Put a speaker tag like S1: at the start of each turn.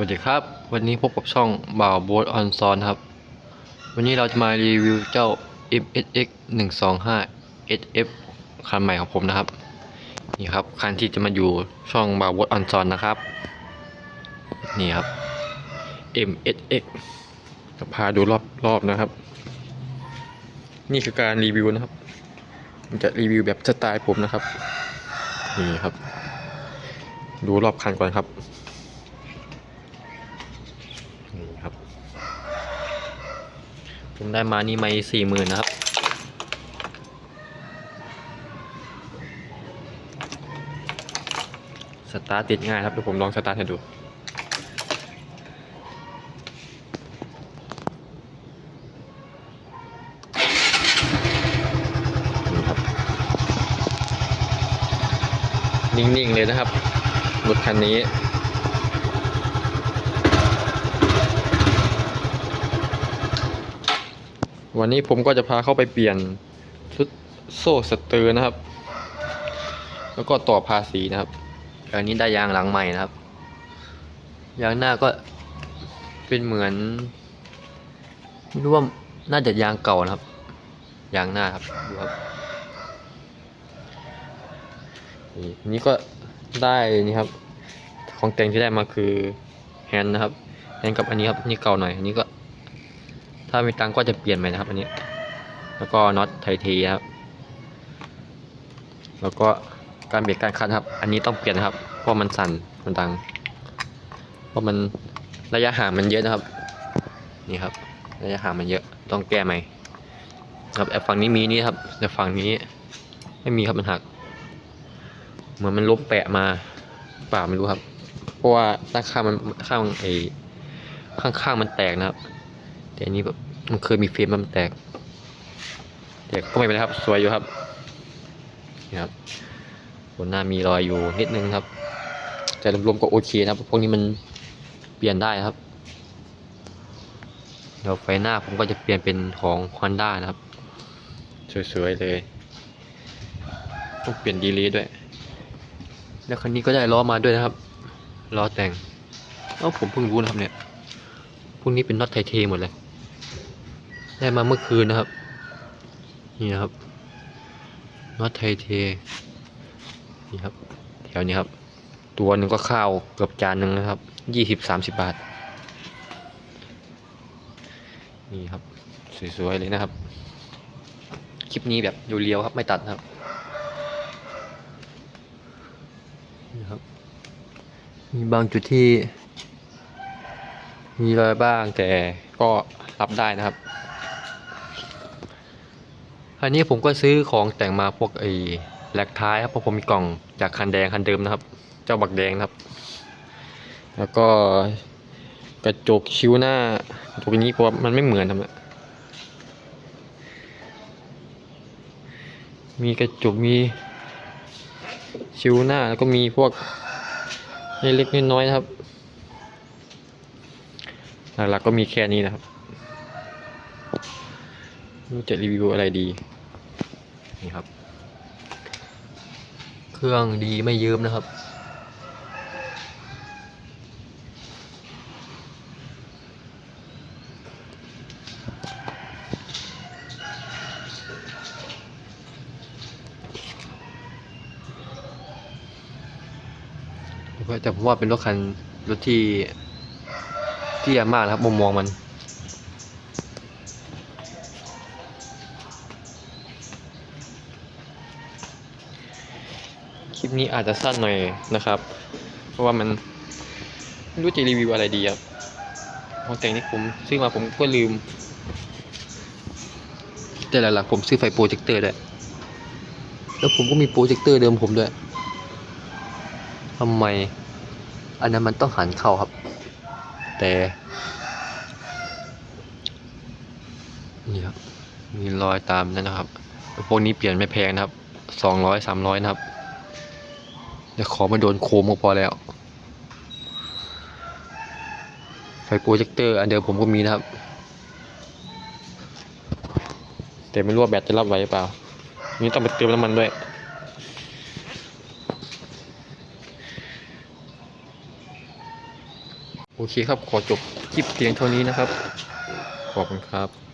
S1: วัสดีครับ วันนี้พบกับช่องบ่าวโบทออนซอนครับ วันนี้เราจะมารีวิวเจ้า MSX 125 SF คันใหม่ของผมนะครับ นี่ครับคันที่จะมาอยู่ช่องบ่าวโบทออนซอนนะครับ นี่ครับ MSX จะพาดูรอบรอบนะครับ นี่คือการรีวิวนะครับจะรีวิวแบบสไตล์ผมนะครับ นี่ครับ ดูรอบคันก่อนครับ นี่ครับ ผมได้มานี่ไม่สี่หมื่นนะครับ สตาร์ทติดง่ายครับเดี๋ยวผมลองสตาร์ทให้ดูนิ่ง ๆ เลยนะครับรถคันนี้ วันนี้ผมก็จะพาเข้าไปเปลี่ยนชุดโซ่สเตอร์นะครับ แล้วก็ต่อภาษีนะครับอันนี้ได้ยางหลังใหม่นะครับ ยางหน้าก็เป็นเหมือนไม่รู้ว่าน่าจะยางเก่านะครับ ยางหน้าครับดูครับนี่อันนี้ก็ได้นี่ครับ ของแต่งที่ได้มาคือแฮนด์นะครับแฮนด์กับอันนี้ครับนี่เก่าหน่อยอันนี้ก็ามีตังก็จะเปลี่ยนใหม่นะครับอันนี้ แล้วก็น็อตไทเทครับ แล้วก็การเบรกการคัดครับ อันนี้ต้องเปลี่ยนครับ เพราะมันสั่นมันดัง เพราะมันระยะห่างมันเยอะนะครับ นี่ครับ ระยะห่างมันเยอะ ต้องแก้ใหม่ ครับแอบฝั่งนี้มีนี่ครับ แต่ฝั่งนี้ไม่มีครับมันหัก เหมือนมันล้มแปะมาเปล่าไม่รู้ครับ เพราะว่าด้านข้างมันข้างไอ้ข้างๆมันแตกนะครับ แต่อันนี้แบบ มันเคยมีเฟรมมันแตกแต่ก็ไม่เป็นไรครับ สวยอยู่ครับนี่ครับบนหน้ามีรอยอยู่นิดนึงครับ แต่รวมๆก็โอเคนะครับ พวกนี้มันเปลี่ยนได้ครับเดี๋ยวไฟหน้าผมก็จะเปลี่ยนเป็นของ Honda นะครับ สวยๆเลยต้องเปลี่ยนดีลีด้วย แล้วคันนี้ก็ได้ล้อมาด้วยนะครับล้อแต่งเอ้าผมเพิ่งรู้นะครับเนี่ยพวกนี้เป็นน็อตไทเทหมดเลย ได้มาเมื่อคืนนะครับ นี่นะครับน็อตไทเท นี่ครับ แถวนี้ครับ ตัวหนึ่งก็ข้าวเกือบจานหนึ่งนะครับ ยี่สิบสามสิบบาท นี่ครับ สวยๆเลยนะครับ คลิปนี้แบบเรียวๆครับ ไม่ตัดนะครับ นี่ครับ มีบางจุดที่ มีรอยบ้างแต่ก็รับได้นะครับ อันนี้ผมก็ซื้อของแต่งมาพวกไอ้แหลกท้ายครับเพราะผมมีกล่องจากคันแดงคันเดิมนะครับ เจ้าบักแดงครับ แล้วก็กระจกคิ้วหน้าตัวนี้เพราะว่ามันไม่เหมือนทำนะมีกระจกมีชิวหน้าแล้วก็มีพวกเล็กๆน้อยๆนะครับหลักๆก็มีแค่นี้นะครับ รู้จะรีวิวอะไรดี นี่ครับ เครื่องดีไม่ยิ้มนะครับ แต่ผมว่าเป็นรถคันรถที่เตี้ยมากนะครับมุมมองมัน คลิปนี้อาจจะสั้นหน่อยนะครับ เพราะว่ามันไม่รู้จะรีวิวอะไรดีครับของแต่งที่ผมซื้อมาผมก็ลืม แต่หลักๆผมซื้อไฟโปรเจคเตอร์ด้วยแล้วผมก็มีโปรเจคเตอร์เดิมผมด้วยทำไม อันนั้นมันต้องหันเข้าครับ แต่นี่ครับมีรอยตามนั่นนะครับ พวกนี้เปลี่ยนไม่แพงนะครับสองร้อยสามร้อยนะครับ เดี๋ยวขอมาโดนโคมก็พอแล้ว ไฟโปรเจคเตอร์อันเดิมผมก็มีนะครับ แต่ไม่รู้ว่าแบตจะรับไหวหรือเปล่า นี่ต้องไปเติมน้ำมันด้วยโอเคครับ ขอจบคลิปเพียงเท่านี้นะครับ ขอบคุณครับ